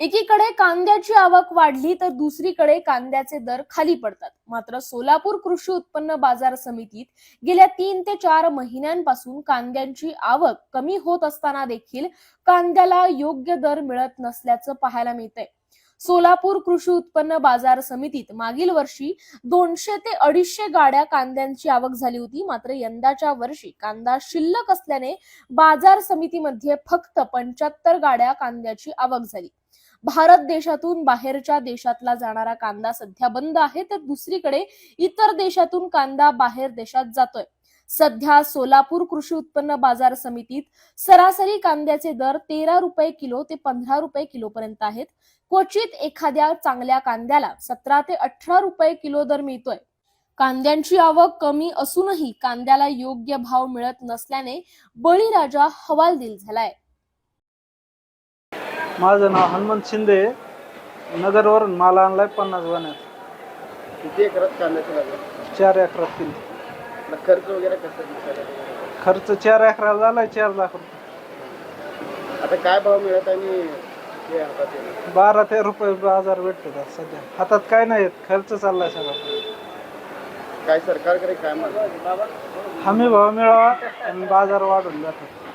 एकीकडे कांद्याची आवक वाढली तर दुसरीकडे कांद्याचे दर खाली पडतात. मात्र सोलापूर कृषी उत्पन्न बाजार समितीत गेल्या तीन ते चार महिन्यांपासून कांद्यांची आवक कमी होत असताना देखील कांद्याला योग्य दर मिळत नसल्याचं पाहायला मिळतंय. सोलापूर कृषी उत्पन्न बाजार समितीत मागील वर्षी दोनशे ते अडीचशे गाड्या कांद्यांची आवक झाली होती. मात्र यंदाच्या वर्षी कांदा शिल्लक असल्याने बाजार समितीमध्ये फक्त पंच्याहत्तर गाड्या कांद्याची आवक झाली. भारत देशातून बाहेरच्या देशातला जाणारा कांदा सध्या बंद आहे तर दुसरीकडे इतर देशातून कांदा बाहेर देशात जातोय. सध्या सोलापूर कृषी उत्पन्न बाजार समितीत सरासरी कांद्याचे दर तेरा रुपये किलो ते पंधरा रुपये किलो पर्यंत आहेत. क्वचित एखाद्या चांगल्या कांद्याला सतरा ते अठरा रुपये किलो दर मिळतोय. कांद्यांची आवक कमी असूनही कांद्याला योग्य भाव मिळत नसल्याने बळीराजा हवालदिल झालाय. माझं नाव हनुमंत शिंदे नगरवरून माल आणलाय पन्नास गोण्यात किती एकरात कांद्याचं लागलं चार एकरात किलो आपला खर्च वगैरे कसं दिसायला खर्च चार एकरात झालाय चार लाख रुपये. आता काय भाव मिळत आणि हे हातात येणार बारा तेरा रुपये बाजार भेटतात सध्या. हातात काय नाही येत खर्च चाललाय सगळा. काय सरकारकडे काय मागणी हमी भाव मिळावा आणि बाजार वाढून जातात